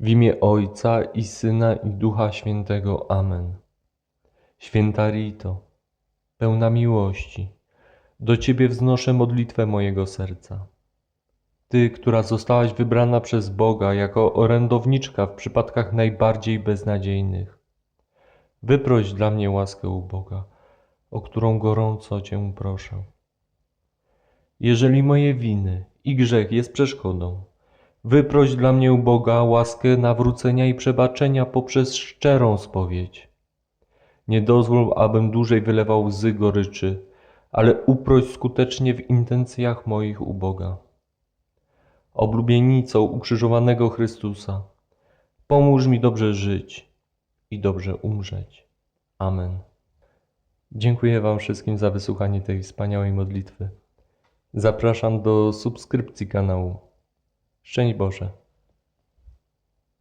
W imię Ojca i Syna i Ducha Świętego. Amen. Święta Rito, pełna miłości, do Ciebie wznoszę modlitwę mojego serca. Ty, która zostałaś wybrana przez Boga jako orędowniczka w przypadkach najbardziej beznadziejnych, wyproś dla mnie łaskę u Boga, o którą gorąco Cię proszę. Jeżeli moje winy i grzech jest przeszkodą, wyproś dla mnie u Boga łaskę nawrócenia i przebaczenia poprzez szczerą spowiedź. Nie dozwól, abym dłużej wylewał łzy goryczy, ale uproś skutecznie w intencjach moich u Boga. Oblubienicą ukrzyżowanego Chrystusa, pomóż mi dobrze żyć i dobrze umrzeć. Amen. Dziękuję Wam wszystkim za wysłuchanie tej wspaniałej modlitwy. Zapraszam do subskrypcji kanału. Szczęść Boże.